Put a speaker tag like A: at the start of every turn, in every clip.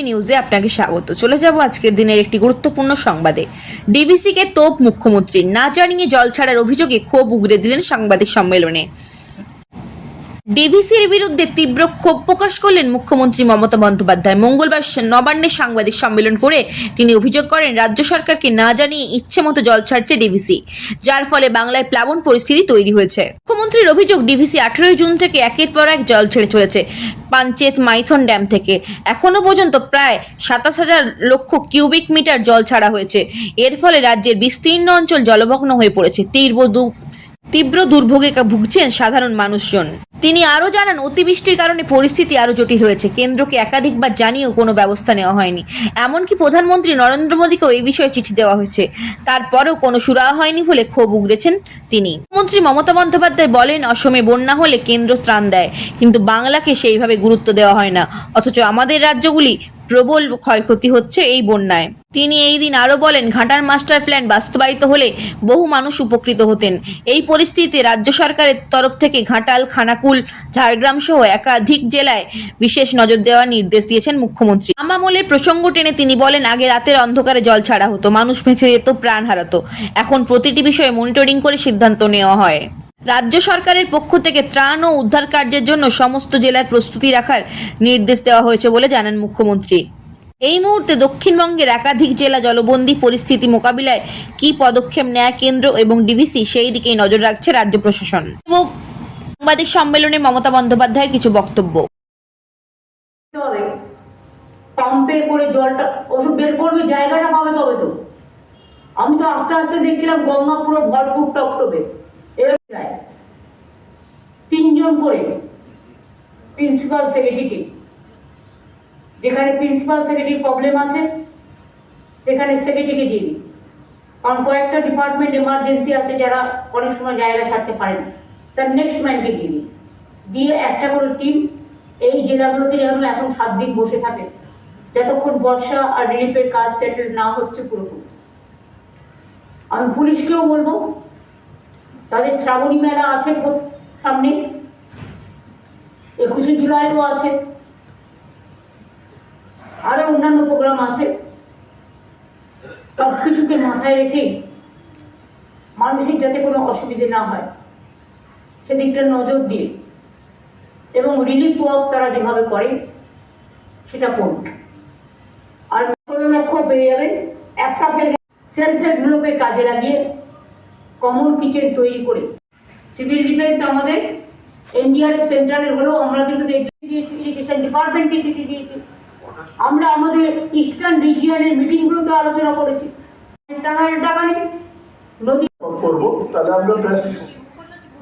A: নিউজে আপনাকে স্বাগত। চলে যাব আজকের দিনের একটি গুরুত্বপূর্ণ সংবাদে। ডিবিসিকে তোপ মুখ্যমন্ত্রী না জানিয়ে জল ছাড়ার অভিযোগে ক্ষোভ উগরে দিলেন সাংবাদিক সম্মেলনে। ডিভিসির বিরুদ্ধে তীব্র ক্ষোভ প্রকাশ করলেন মুখ্যমন্ত্রী মমতা বন্দ্যোপাধ্যায়। মঙ্গলবার নবান্নে সাংবাদিক সম্মেলন করে তিনি অভিযোগ করেন, রাজ্য সরকারকে না জানিয়ে ইচ্ছে মতো জল ছাড়ছে ডিভিসি যার ফলে বাংলায় প্লাবন পরিস্থিতি তৈরি হয়েছে। মুখ্যমন্ত্রীর অভিযোগ ডিভিসি আঠেরোই জুন থেকে একের পর এক জল ছেড়ে চলেছে পাঞ্চেত মাইথন ড্যাম থেকে। এখনও পর্যন্ত প্রায় সাতাশ হাজার লক্ষ কিউবিক মিটার জল ছাড়া হয়েছে। এর ফলে রাজ্যের বিস্তীর্ণ অঞ্চল জলমগ্ন হয়ে পড়েছে। তীব্র তীব্র দুর্ভোগে ভুগছেন সাধারণ মানুষজন। তিনি আরও জানান, অতিবৃষ্টির কারণে পরিস্থিতি আরও জটিল হয়েছে। কেন্দ্রকে একাধিকবার জানিয়েও কোনো ব্যবস্থা নেওয়া হয়নি। এমনকি প্রধানমন্ত্রী নরেন্দ্র মোদীকেও এই বিষয়ে চিঠি দেওয়া হয়েছে। তারপরেও কোনো সুরাহা হয়নি বলে ক্ষোভ উগড়েছেন তিনি। মন্ত্রী মমতা বন্দ্যোপাধ্যায় বলেন, অসমে বন্যা হলে কেন্দ্র ত্রাণ দেয়, কিন্তু বাংলাকে সেইভাবে গুরুত্ব দেওয়া হয় না। অথচ আমাদের রাজ্যগুলি প্রবল ক্ষয়ক্ষতি হচ্ছে এই বন্যায়। তিনি এই দিন আরও বলেন ঘাটার মাস্টার প্ল্যান বাস্তবায়িত হলে বহু মানুষ উপকৃত হতেন। এই পরিস্থিতিতে রাজ্য সরকারের তরফ থেকে ঘাটাল, খানাকুল, ঝাড়গ্রাম সহ একাধিক জেলায় বিশেষ নজর দেওয়ার নির্দেশ দিয়েছেন মুখ্যমন্ত্রী। আমামলের প্রসঙ্গ টেনে তিনি বলেন, আগে রাতের অন্ধকারে জল ছাড়া হতো, মানুষ বেঁচে যেত, প্রাণ হারাতো। এখন প্রতিটি বিষয়ে মনিটরিং করে সিদ্ধান্ত নেওয়া হয়। রাজ্য সরকারের পক্ষ থেকে ত্রাণ ও উদ্ধার কার্যের জন্য সমস্ত জেলার প্রস্তুতি রাখার নির্দেশ দেওয়া হয়েছে বলে জানান মুখ্যমন্ত্রী। এই মুহূর্তে দক্ষিণবঙ্গের একাধিক জেলা জলবন্দী পরিস্থিতি মোকাবিলায় কী পদক্ষেপ নেয় কেন্দ্র এবং ডিভিসি সেই দিকেই নজর রাখছে রাজ্য প্রশাসন। সাংবাদিক সম্মেলনে মমতা বন্দ্যোপাধ্যায়ের কিছু বক্তব্য।
B: পাম্পে করে জলটা ওষুধ বের করবে, জায়গাটা পাবে তবে তো। আমি তো আস্তে আস্তে দেখছিলাম গঙ্গা পুরো ভরপুর টপটপে। তিনজন করে প্রিন্সিপাল সেক্রেটারিকে যেখানে প্রিন্সিপাল সেক্রেটারি প্রবলেম আছে, সেখানে সেক্রেটারিকে দিয়ে দিই। কারণ কয়েকটা ডিপার্টমেন্ট এমার্জেন্সি আছে যারা অনেক সময় জায়গা ছাড়তে পারে না। তার নেক্সট ম্যানকে দিয়ে দিই। দিয়ে একটা করে টিম এই জেলাগুলোতে যেন এখন সাত দিন বসে থাকে, যতক্ষণ বর্ষা আর রিলিফের কাজ সেটেল না হচ্ছে পুরোপুরি। আমি পুলিশকেও বলব, তাদের শ্রাবণী মেলা আছে সামনে। একুশে জুলাইও আছে। আরও অন্যান্য প্রোগ্রাম আছে। সব কিছুকে মাথায় রেখে মানুষের যাতে কোনো অসুবিধে না হয়, সেদিকটা নজর দিয়ে এবং রিলিফ ওয়ার্ক তারা যেভাবে করে, সেটা করুন। আর ষোলো লক্ষ পেয়ে যাবেন একটা সেলফ হেল্পগুলোকে কাজে লাগিয়ে কমন কিচেন তৈরি করে। সিভিল ডিফেন্স আমাদের এনডিআরএফ সেন্টারের হলেও আমরা কিন্তু চিঠি দিয়েছি ইরিগেশন ডিপার্টমেন্টকে চিঠি দিয়েছি আমরা আমাদের ইস্টার্ন রিজিয়নের মিটিংগুলোতে আলোচনা করেছি। টাকা টাকা নেই নদী
C: করব তাহলে আমরা প্রেস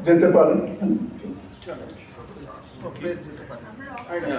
C: যেতে পারি।